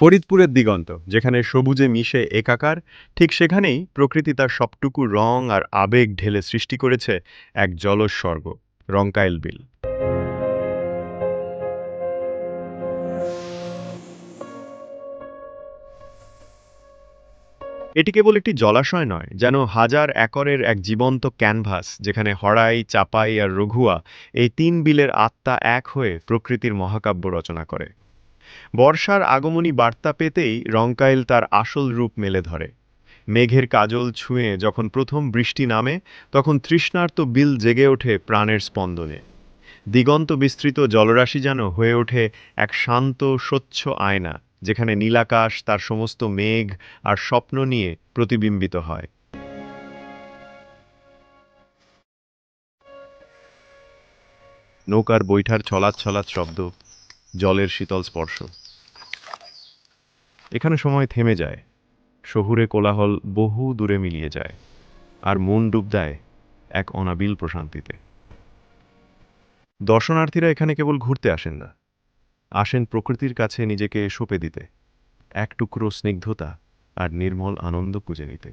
ফরিদপুরের দিগন্ত, যেখানে সবুজে মিশে একাকার, ঠিক সেখানেই প্রকৃতি তার সবটুকু রং আর আবেগ ঢেলে সৃষ্টি করেছে এক জলস্বর্গ, রংকাইল বিল। এটি কেবল একটি জলাশয় নয়, যেন হাজার একরের এক জীবন্ত ক্যানভাস, যেখানে হড়াই, চাপাই আর রঘুয়া এই তিন বিলের আত্মা এক হয়ে প্রকৃতির মহাকাব্য রচনা করে। বর্ষার আগমনী বার্তা পেতেই রংকাইল তার আসল রূপ মেলে ধরে। মেঘের কাজল ছুঁয়ে যখন প্রথম বৃষ্টি নামে, তখন তৃষ্ণার্ত বিল জেগে ওঠে প্রাণের স্পন্দনে। দিগন্ত বিস্তৃত জলরাশি যেন হয়ে ওঠে এক শান্ত, স্বচ্ছ আয়না, যেখানে নীলাকাশ তার সমস্ত মেঘ আর স্বপ্ন নিয়ে প্রতিবিম্বিত হয়। নৌকার বৈঠার ছলাৎ ছলাৎ শব্দ জলের শীতল স্পর্শ। এখানে সময় থেমে যায়। শহুরে কোলাহল বহু দূরে মিলিয়ে যায় আর মন ডুব দেয় এক অনাবিল প্রশান্তিতে। দর্শনার্থীরা এখানে কেবল ঘুরতে আসেন না। আসেন প্রকৃতির কাছে নিজেকে সঁপে দিতে। এক টুকরো স্নিগ্ধতা আর নির্মল আনন্দ খুঁজে নিতে।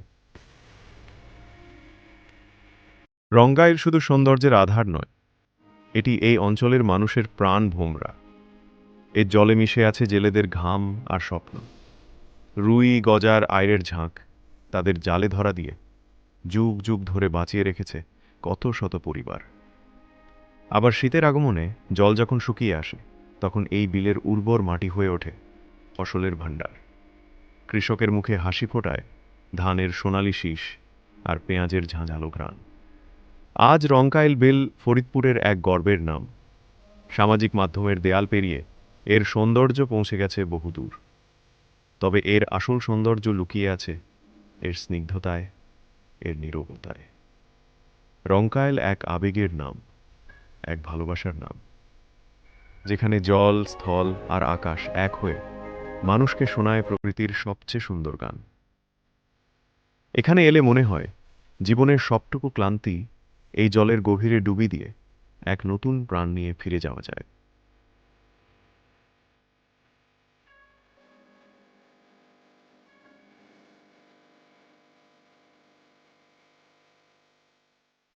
রঙ্গাইল শুধু সৌন্দর্যের আধার নয়, এটি এই অঞ্চলের মানুষের প্রাণ ভোমরা। এর জলে মিশে আছে জেলেদের ঘাম আর স্বপ্ন। রুই গজার আয়ের ঝাঁক তাদের জালে ধরা দিয়ে যুগ যুগ ধরে বাঁচিয়ে রেখেছে কত শত পরিবার। আবার শীতের আগমনে জল যখন শুকিয়ে আসে, তখন এই বিলের উর্বর মাটি হয়ে ওঠে ফসলের ভাণ্ডার। কৃষকের মুখে হাসি ফোটায় ধানের সোনালি শীষ আর পেঁয়াজের ঝাঁঝালো ঘ্রাণ। আজ রংকাইল বিল ফরিদপুরের এক গর্বের নাম। সামাজিক মাধ্যমের দেয়াল পেরিয়ে এর সৌন্দর্য পৌঁছে গেছে বহুদূর। তবে এর আসল সৌন্দর্য লুকিয়ে আছে এর স্নিগ্ধতায়, এর নিরবতায়। রংকাইল এক আবেগের নাম, এক ভালোবাসার নাম। যেখানে জল, স্থল আর আকাশ এক হয়ে মানুষকে শোনায় প্রকৃতির সবচেয়ে সুন্দর গান। এখানে এলে মনে হয় জীবনের সবটুকু ক্লান্তি এই জলের গভীরে ডুবি দিয়ে এক নতুন প্রাণ নিয়ে ফিরে যাওয়া যায়।